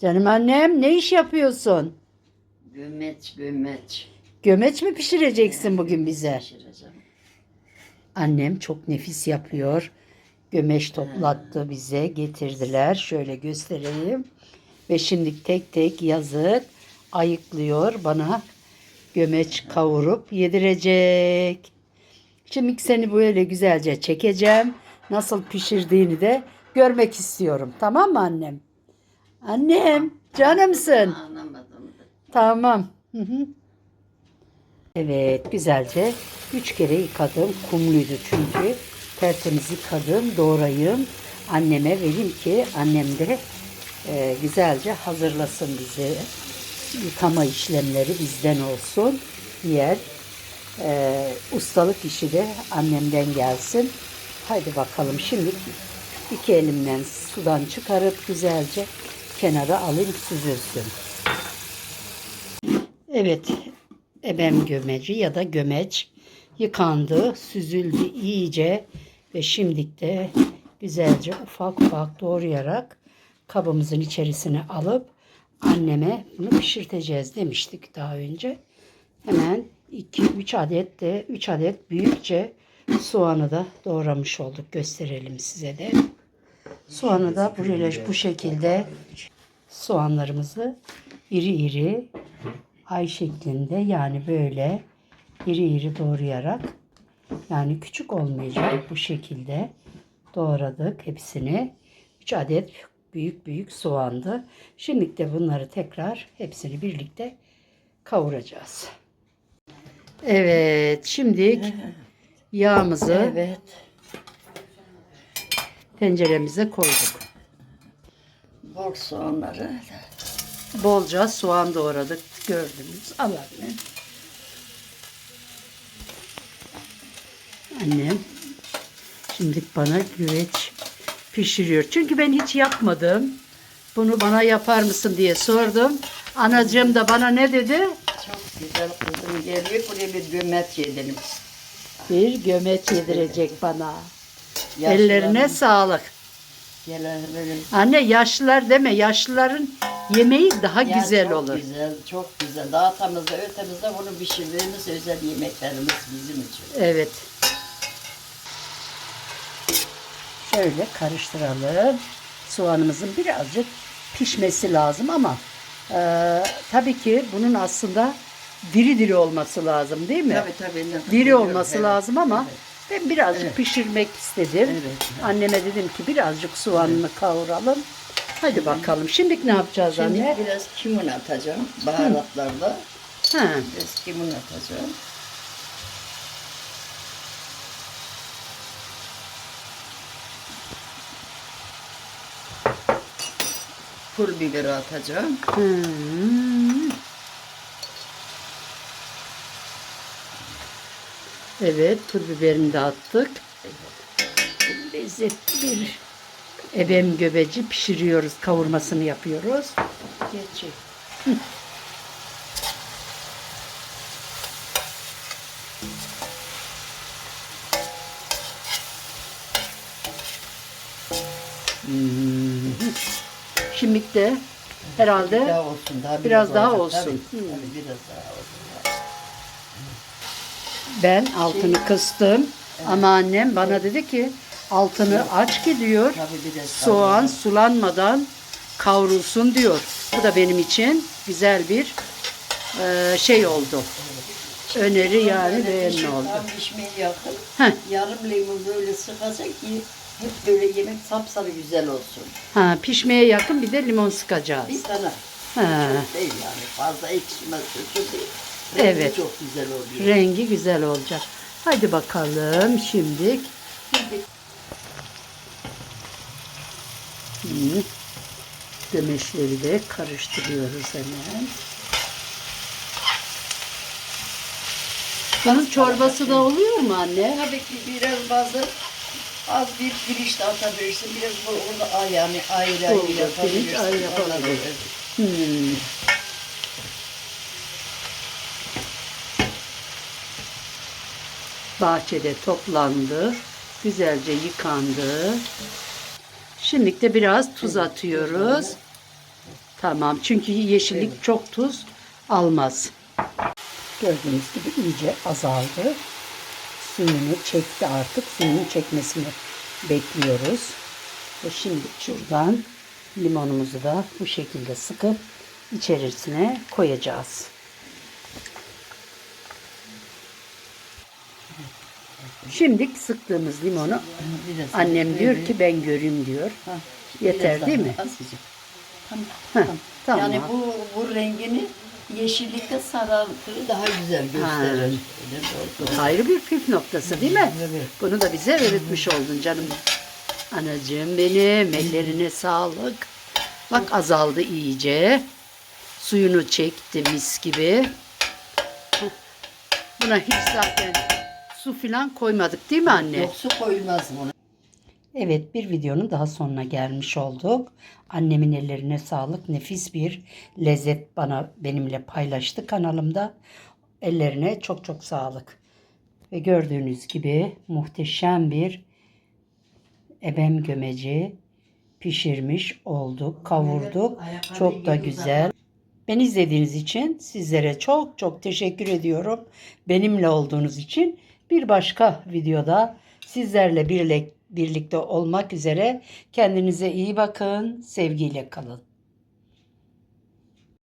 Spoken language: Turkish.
Canım annem ne iş yapıyorsun? Gömeç gömeç. Gömeç mi pişireceksin bugün bize? Pişireceğim. Annem çok nefis yapıyor. Gömeç toplattı bize getirdiler. Şöyle göstereyim. Ve şimdi tek tek yazık ayıklıyor bana gömeç kavurup yedirecek. Şimdi seni böyle güzelce çekeceğim. Nasıl pişirdiğini de görmek istiyorum. Tamam mı annem? Annem canımsın. Anlamadım. Tamam. Hı hı. Evet güzelce üç kere yıkadım. Kumluydu çünkü. Tertemiz yıkadım. Doğrayayım. Anneme vereyim ki annem de e, güzelce hazırlasın bizi. Yıkama işlemleri bizden olsun. Diğer e, ustalık işi de annemden gelsin. Haydi bakalım şimdi iki elimden sudan çıkarıp güzelce kenara alayım süzülsün. Evet, ebem gömeci ya da gömeç yıkandı, süzüldü iyice ve şimdi de güzelce ufak ufak doğrayarak kabımızın içerisine alıp anneme bunu pişirteceğiz demiştik daha önce. Hemen 2-3 adet de 3 adet büyükçe soğanı da doğramış olduk. Gösterelim size de. Soğanı da böyle bu şekilde soğanlarımızı iri iri ay şeklinde yani böyle iri iri doğrayarak yani küçük olmayacak bu şekilde doğradık hepsini. 3 adet büyük büyük soğandı. Şimdi de bunları tekrar hepsini birlikte kavuracağız. Evet, şimdi yağımızı Evet. Tenceremize koyduk. Bol soğanları. Bolca soğan doğradık gördünüz. Al anne. Annem şimdi bana güveç pişiriyor. Çünkü ben hiç yapmadım. Bunu bana yapar mısın diye sordum. Anacığım da bana ne dedi? Çok güzel kızım geliyor. Buraya bir gömeç yedelim. Bir gömeç yedirecek bana. Ellerine sağlık. Gelen. Anne yaşlılar deme. Yaşlıların yemeği daha Ya güzel çok olur. güzel, çok güzel. Dağıtamızda, ötemizde bunu pişirdiğimiz özel yemeklerimiz bizim için. Evet. Şöyle karıştıralım. Soğanımızın birazcık pişmesi lazım ama e, tabii ki bunun aslında diri diri olması lazım değil mi? Tabii tabii. Diri olması lazım ama. Ben birazcık Evet. pişirmek istedim. Evet. Anneme dedim ki birazcık soğanını kavuralım. Hadi bakalım. Şimdi ne yapacağız Şimdi anne? biraz kimun atacağım baharatlarda. Ha, Biraz kimun atacağım. Pul biberi atacağım. Hmm. Evet, pul biberini de attık. Lezzetli bir ebem göbeci pişiriyoruz, kavurmasını yapıyoruz. Geçecek. Hmm. Şimdi de herhalde Daha olsun. Daha Biraz daha olsun. Tabii, tabii, biraz daha olsun. Ben altını kıstım. Ama annem bana dedi ki altını aç ki diyor. Tabii daha soğan sulanmadan kavrulsun diyor. Bu da benim için güzel bir e, şey oldu. Öneri yani beğenme oldu. Tam pişmeye yakın. Heh. Yarım limon böyle sıkacak ki hep böyle yemek sapsarı güzel olsun. Ha, pişmeye yakın bir de limon sıkacağız. Bir tane. Ha. Çok değil yani. Fazla ekşimez. Kötü değil. Rengi Evet. Çok güzel oluyor. Rengi güzel olacak. Hadi bakalım şimdi. Hı. Gömeçleri de karıştırıyoruz hemen. Bunun çorbası da oluyor mu anne? Tabii ki biraz bazı az bir pirinç de atabilirsin. Biraz bu orada ay yani ayrı ayrı yapabilirsin. pirinç ayrı yapabiliriz. Olabilir. Hmm. Bahçede toplandı. Güzelce yıkandı. Şimdi de biraz tuz atıyoruz. Tamam. Çünkü yeşillik çok tuz almaz. Gördüğünüz gibi iyice azaldı. Suyunu çekti artık. Suyunu çekmesini bekliyoruz. Ve şimdi şuradan limonumuzu da bu şekilde sıkıp içerisine koyacağız. Şimdi sıktığımız limonu Biraz annem diyor ki ben göreyim diyor. Ha, Yeter biraz değil daha mi? azıcık. Tamam. Heh, tamam. tamam. Yani bu bu rengini yeşillikte sarartığı daha güzel gösterir. Öyle doğru, doğru. Ayrı bir püf noktası değil mi? Evet. Bunu da bize öğretmiş oldun canım. Anacığım benim ellerine sağlık. Bak azaldı iyice. Suyunu çekti mis gibi. Buna hiç zaten su filan koymadık değil mi anne? Yok su koyulmaz buna. Evet bir videonun daha sonuna gelmiş olduk. Annemin ellerine sağlık. Nefis bir lezzet bana benimle paylaştı kanalımda. Ellerine çok çok sağlık. Ve gördüğünüz gibi muhteşem bir ebem gömeci pişirmiş olduk, kavurduk. Çok da güzel. Beni izlediğiniz için sizlere çok çok teşekkür ediyorum. Benimle olduğunuz için bir başka videoda sizlerle birlikte olmak üzere kendinize iyi bakın, sevgiyle kalın.